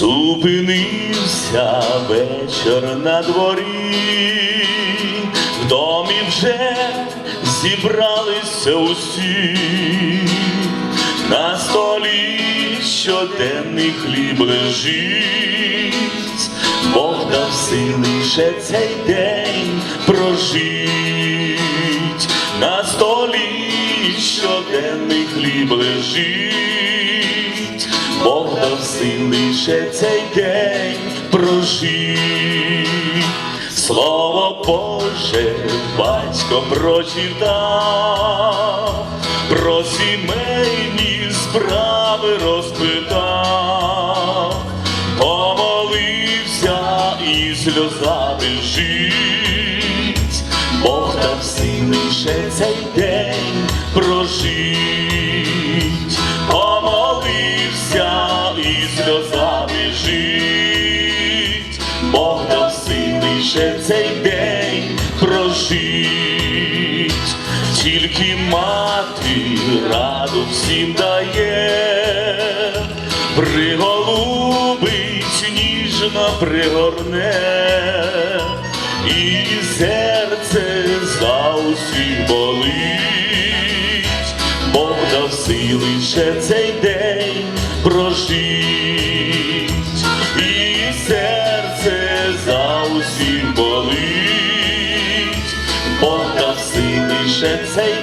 Зупинився вечір на дворі, в домі вже зібралися усі, на столі щоденний хліб лежить, Бог дав сили ще цей день прожить, на столі щоденний хліб лежить, Сили ще цей день прожить. Слово Боже, батько прочитав, про сімейні справи розпитав, помолився і сльозами жить, Бог дав сили ще цей день прожить, ще цей день прожить, тільки мати раду всім дає, приголубить ніжно пригорне, і серце за усіх болить, Бог дав сили ще цей день прожить, сили ще цей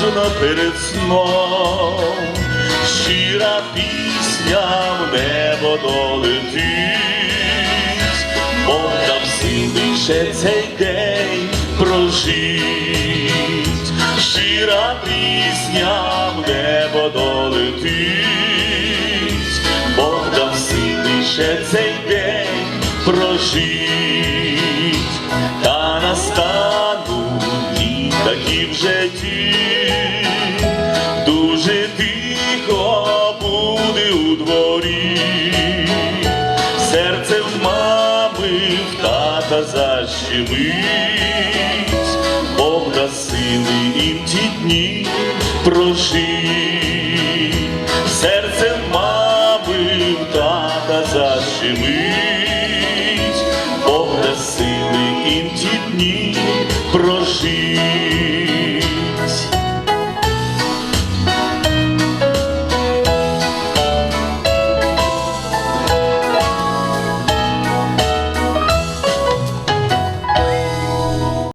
дружно перед сном, щира пісня в небо долетить, Бог дав сили ще цей день прожить, щира пісня в небо долетить. Бог дав сили ще цей день прожить, та настануть такі вже ті, буде у дворі, серце в мами, в тата защемить, Бог дасть сили їм ті дні прожить, серце мами в тата защемить, Бог дасть сили їм ті дні прожить.